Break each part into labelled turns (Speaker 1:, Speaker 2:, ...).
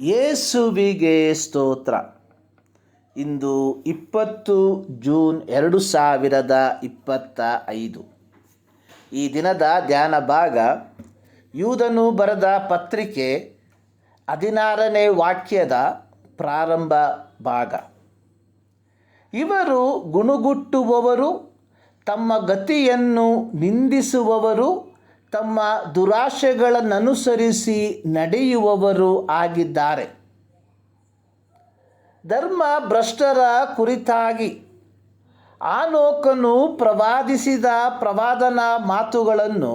Speaker 1: ಯೇಸುವಿಗೆ ಸ್ತೋತ್ರ. ಇಂದು ಇಪ್ಪತ್ತು ಜೂನ್ ಎರಡು ಸಾವಿರದ ಇಪ್ಪತ್ತ ಐದು. ಈ ದಿನದ ಧ್ಯಾನ ಭಾಗ, ಯೂದನು ಬರೆದ ಪತ್ರಿಕೆ ಹದಿನಾರನೇ ವಾಕ್ಯದ ಪ್ರಾರಂಭ ಭಾಗ. ಇವರು ಗುಣುಗುಟ್ಟುವವರು, ತಮ್ಮ ಗತಿಯನ್ನು ನಿಂದಿಸುವವರು ತಮ್ಮ ದುರಾಶೆಗಳನ್ನನುಸರಿಸಿ ನಡೆಯುವವರು ಆಗಿದ್ದಾರೆ. ಧರ್ಮ ಭ್ರಷ್ಟರ ಕುರಿತಾಗಿ ಆನೋಕನು ಪ್ರವಾದಿಸಿದ ಪ್ರವಾದನ ಮಾತುಗಳನ್ನು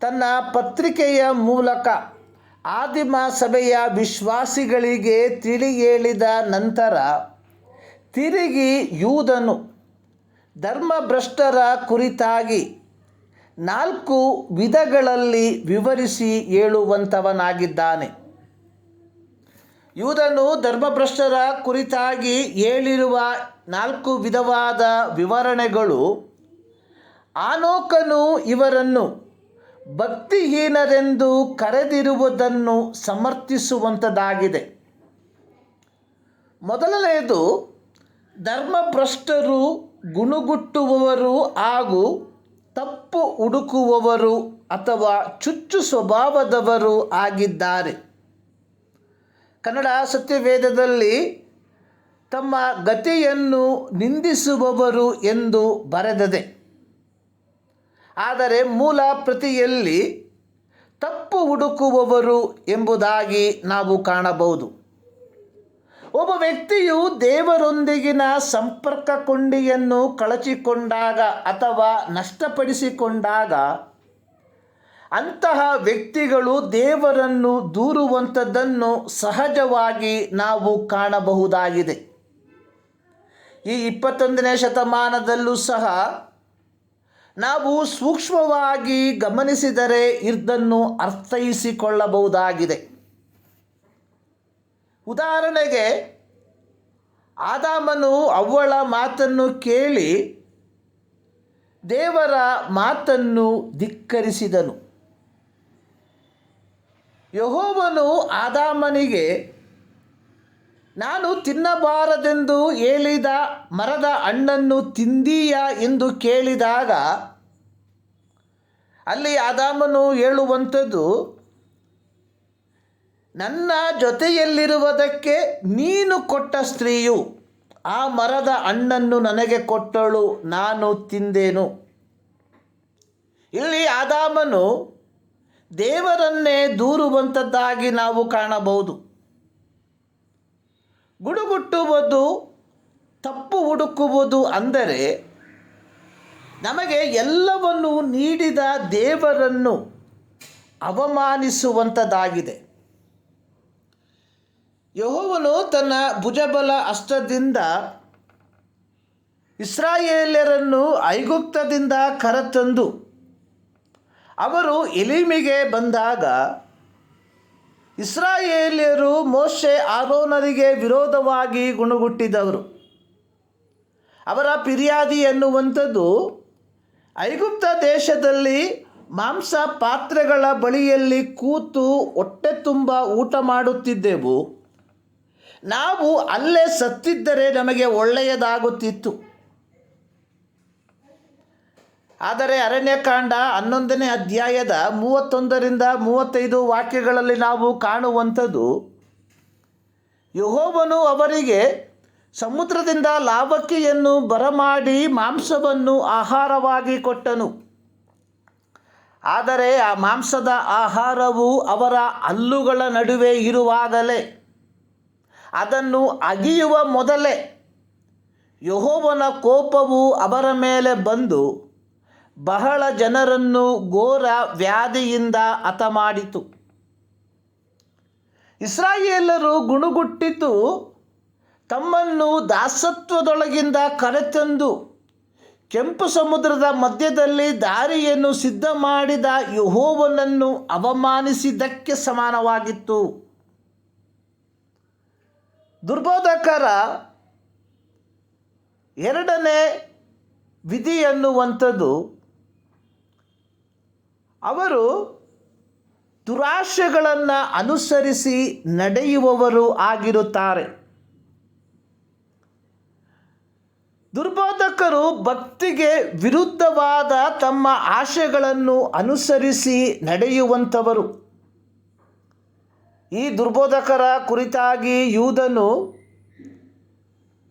Speaker 1: ತನ್ನ ಪತ್ರಿಕೆಯ ಮೂಲಕ ಆದಿಮ ಸಭೆಯ ವಿಶ್ವಾಸಿಗಳಿಗೆ ತಿಳಿ ಹೇಳಿದ ನಂತರ ತಿರುಗಿ ಯೂದನು ಧರ್ಮಭ್ರಷ್ಟರ ಕುರಿತಾಗಿ ನಾಲ್ಕು ವಿಧಗಳಲ್ಲಿ ವಿವರಿಸಿ ಹೇಳುವಂಥವನಾಗಿದ್ದಾನೆ. ಯೂದನು ಧರ್ಮಭ್ರಷ್ಟರ ಕುರಿತಾಗಿ ಹೇಳಿರುವ ನಾಲ್ಕು ವಿಧವಾದ ವಿವರಣೆಗಳು, ಆನೋಕನು ಇವರನ್ನು ಭಕ್ತಿಹೀನರೆಂದು ಕರೆದಿರುವುದನ್ನು ಸಮರ್ಥಿಸುವಂಥದ್ದಾಗಿದೆ. ಮೊದಲನೆಯದು, ಧರ್ಮಭ್ರಷ್ಟರು ಗುಣಗುಟ್ಟುವವರು ಹಾಗೂ ತಪ್ಪು ಹುಡುಕುವವರು ಅಥವಾ ಚುಚ್ಚು ಸ್ವಭಾವದವರು ಆಗಿದ್ದಾರೆ. ಕನ್ನಡ ಸತ್ಯವೇದದಲ್ಲಿ ತಮ್ಮ ಗತಿಯನ್ನು ನಿಂದಿಸುವವರು ಎಂದು ಬರೆದದೆ. ಆದರೆ ಮೂಲ ಪ್ರತಿಯಲ್ಲಿ ತಪ್ಪು ಹುಡುಕುವವರು ಎಂಬುದಾಗಿ ನಾವು ಕಾಣಬಹುದು. ಒಬ್ಬ ವ್ಯಕ್ತಿಯು ದೇವರೊಂದಿಗಿನ ಸಂಪರ್ಕ ಕೊಂಡಿಯನ್ನು ಕಳಚಿಕೊಂಡಾಗ ಅಥವಾ ನಷ್ಟಪಡಿಸಿಕೊಂಡಾಗ ಅಂತಹ ವ್ಯಕ್ತಿಗಳು ದೇವರನ್ನು ದೂರುವಂಥದ್ದನ್ನು ಸಹಜವಾಗಿ ನಾವು ಕಾಣಬಹುದಾಗಿದೆ. ಈ ಇಪ್ಪತ್ತೊಂದನೇ ಶತಮಾನದಲ್ಲೂ ಸಹ ನಾವು ಸೂಕ್ಷ್ಮವಾಗಿ ಗಮನಿಸಿದರೆ ಇದನ್ನು ಅರ್ಥೈಸಿಕೊಳ್ಳಬಹುದಾಗಿದೆ. ಉದಾಹರಣೆಗೆ, ಆದಾಮನು ಅವಳ ಮಾತನ್ನು ಕೇಳಿ ದೇವರ ಮಾತನ್ನು ಧಿಕ್ಕರಿಸಿದನು. ಯಹೋವನು ಆದಾಮನಿಗೆ, ನಾನು ತಿನ್ನಬಾರದೆಂದು ಹೇಳಿದ ಮರದ ಹಣ್ಣನ್ನು ತಿಂದೀಯ ಎಂದು ಕೇಳಿದಾಗ ಅಲ್ಲಿ ಆದಾಮನು ಹೇಳುವಂಥದ್ದು ನನ್ನ ಜೊತೆಯಲ್ಲಿರುವುದಕ್ಕೆ ನೀನು ಕೊಟ್ಟ ಸ್ತ್ರೀಯು, ಆ ಮರದ ಹಣ್ಣನ್ನು ನನಗೆ ಕೊಟ್ಟಳು, ನಾನು ತಿಂದೇನು. ಇಲ್ಲಿ ಆದಾಮನು ದೇವರನ್ನೇ ದೂರುವಂಥದ್ದಾಗಿ ನಾವು ಕಾಣಬಹುದು. ಗುಡುಗುಟ್ಟುವುದು, ತಪ್ಪು ಹುಡುಕುವುದು ಅಂದರೆ ನಮಗೆ ಎಲ್ಲವನ್ನು ನೀಡಿದ ದೇವರನ್ನು ಅವಮಾನಿಸುವಂಥದ್ದಾಗಿದೆ. ಯಹೋವನು ತನ್ನ ಭುಜಬಲ ಅಷ್ಟದಿಂದ ಇಸ್ರಾಯೇಲ್ಯರನ್ನು ಐಗುಪ್ತದಿಂದ ಕರತಂದು ಅವರು ಎಲಿಮಿಗೆ ಬಂದಾಗ ಇಸ್ರಾಯೇಲ್ಯರು ಮೋಶೆ ಆರೋನರಿಗೆ ವಿರೋಧವಾಗಿ ಗುಣಗುಟ್ಟಿದವರು. ಅವರ ಪಿರಿಯಾದಿ ಎನ್ನುವಂಥದ್ದು ಐಗುಪ್ತ ದೇಶದಲ್ಲಿ ಮಾಂಸ ಪಾತ್ರೆಗಳ ಬಳಿಯಲ್ಲಿ ಕೂತು ಹೊಟ್ಟೆ ತುಂಬ ಊಟ ಮಾಡುತ್ತಿದ್ದೆವು. ನಾವು ಅಲ್ಲೇ ಸತ್ತಿದ್ದರೆ ನಮಗೆ ಒಳ್ಳೆಯದಾಗುತ್ತಿತ್ತು. ಆದರೆ ಅರಣ್ಯಕಾಂಡ ಹನ್ನೊಂದನೇ ಅಧ್ಯಾಯದ ಮೂವತ್ತೊಂದರಿಂದ ಮೂವತ್ತೈದು ವಾಕ್ಯಗಳಲ್ಲಿ ನಾವು ಕಾಣುವಂಥದ್ದು, ಯಹೋವನು ಅವರಿಗೆ ಸಮುದ್ರದಿಂದ ಲಾವಕ್ಕಿಯನ್ನು ಬರಮಾಡಿ ಮಾಂಸವನ್ನು ಆಹಾರವಾಗಿ ಕೊಟ್ಟನು. ಆದರೆ ಆ ಮಾಂಸದ ಆಹಾರವು ಅವರ ಹಲ್ಲುಗಳ ನಡುವೆ ಇರುವಾಗಲೇ ಅದನ್ನು ಅಗಿಯುವ ಮೊದಲೇ ಯಹೋವನ ಕೋಪವು ಅವರ ಮೇಲೆ ಬಂದು ಬಹಳ ಜನರನ್ನು ಘೋರ ವ್ಯಾಧಿಯಿಂದ ಹತಮಾಡಿತು. ಇಸ್ರಾಯೇಲರು ಗುಣಗುಟ್ಟಿತು ತಮ್ಮನ್ನು ದಾಸತ್ವದೊಳಗಿಂದ ಕರೆತಂದು ಕೆಂಪು ಸಮುದ್ರದ ಮಧ್ಯದಲ್ಲಿ ದಾರಿಯನ್ನು ಸಿದ್ಧ ಮಾಡಿದ ಯಹೋವನನ್ನು ಅವಮಾನಿಸಿದ್ದಕ್ಕೆ ಸಮಾನವಾಗಿತ್ತು. ದುರ್ಬೋಧಕರ ಎರಡನೇ ವಿಧಿ ಎನ್ನುವಂಥದ್ದು, ಅವರು ದುರಾಶೆಗಳನ್ನು ಅನುಸರಿಸಿ ನಡೆಯುವವರು ಆಗಿರುತ್ತಾರೆ. ದುರ್ಬೋಧಕರು ಭಕ್ತಿಗೆ ವಿರುದ್ಧವಾದ ತಮ್ಮ ಆಶೆಗಳನ್ನು ಅನುಸರಿಸಿ ನಡೆಯುವಂಥವರು. ಈ ದುರ್ಬೋಧಕರ ಕುರಿತಾಗಿ ಯೂದನು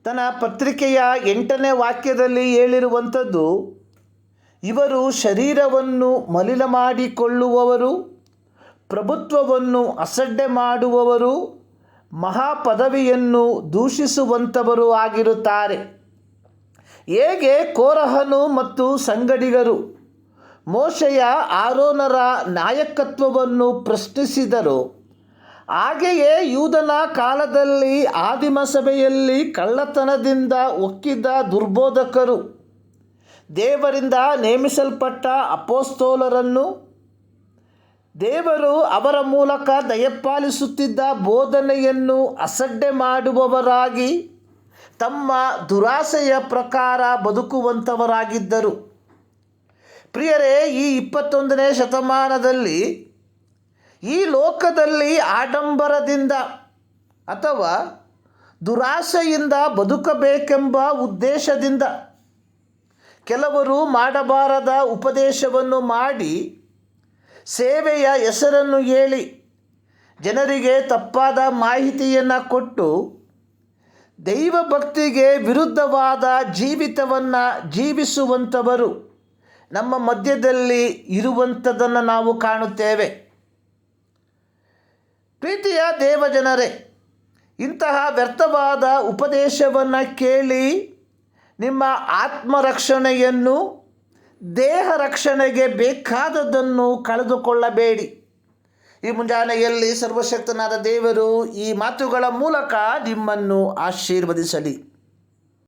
Speaker 1: ತನ್ನ ಪತ್ರಿಕೆಯ ಎಂಟನೇ ವಾಕ್ಯದಲ್ಲಿ ಹೇಳಿರುವಂಥದ್ದು, ಇವರು ಶರೀರವನ್ನು ಮಲಿನ ಮಾಡಿಕೊಳ್ಳುವವರು ಪ್ರಭುತ್ವವನ್ನು ಅಸಡ್ಡೆ ಮಾಡುವವರು, ಮಹಾಪದವಿಯನ್ನು ದೂಷಿಸುವಂಥವರು ಆಗಿರುತ್ತಾರೆ. ಹೇಗೆ ಕೋರಹನು ಮತ್ತು ಸಂಗಡಿಗರು ಮೋಶೆಯ ಆರೋನರ ನಾಯಕತ್ವವನ್ನು ಪ್ರಶ್ನಿಸಿದರು ಹಾಗೆಯೇ ಯೂದನ ಕಾಲದಲ್ಲಿ ಆದಿಮ ಸಭೆಯಲ್ಲಿ ಕಳ್ಳತನದಿಂದ ಒಕ್ಕಿದ ದುರ್ಬೋಧಕರು, ದೇವರಿಂದ ನೇಮಿಸಲ್ಪಟ್ಟ ಅಪೋಸ್ತೋಲರನ್ನು, ದೇವರು ಅವರ ಮೂಲಕ ದಯಪಾಲಿಸುತ್ತಿದ್ದ ಬೋಧನೆಯನ್ನು ಅಸಡ್ಡೆ ಮಾಡುವವರಾಗಿ, ತಮ್ಮ ದುರಾಸೆಯ ಪ್ರಕಾರ ಬದುಕುವಂಥವರಾಗಿದ್ದರು ಪ್ರಿಯರೇ, ಈ ಇಪ್ಪತ್ತೊಂದನೇ ಶತಮಾನದಲ್ಲಿ ಈ ಲೋಕದಲ್ಲಿ ಆಡಂಬರದಿಂದ ಅಥವಾ ದುರಾಸೆಯಿಂದ ಬದುಕಬೇಕೆಂಬ ಉದ್ದೇಶದಿಂದ ಕೆಲವರು ಮಾಡಬಾರದ ಉಪದೇಶವನ್ನು ಮಾಡಿ ಸೇವೆಯ ಹೆಸರನ್ನು ಹೇಳಿ ಜನರಿಗೆ ತಪ್ಪಾದ ಮಾಹಿತಿಯನ್ನು ಕೊಟ್ಟು ದೈವ ಭಕ್ತಿಗೆ ವಿರುದ್ಧವಾದ ಜೀವಿತವನ್ನು ಜೀವಿಸುವಂಥವರು ನಮ್ಮ ಮಧ್ಯದಲ್ಲಿ ಇರುವಂಥದ್ದನ್ನು ನಾವು ಕಾಣುತ್ತೇವೆ. ಪ್ರೀತಿಯ ದೇವಜನರೇ, ಇಂತಹ ವ್ಯರ್ಥವಾದ ಉಪದೇಶವನ್ನು ಕೇಳಿ ನಿಮ್ಮ ಆತ್ಮರಕ್ಷಣೆಯನ್ನು, ದೇಹ ರಕ್ಷಣೆಗೆ ಬೇಕಾದದ್ದನ್ನು ಕಳೆದುಕೊಳ್ಳಬೇಡಿ. ಈ ಮುಂಜಾನೆಯಲ್ಲಿ ಸರ್ವಶಕ್ತನಾದ ದೇವರು ಈ ಮಾತುಗಳ ಮೂಲಕ ನಿಮ್ಮನ್ನು ಆಶೀರ್ವದಿಸಲಿ.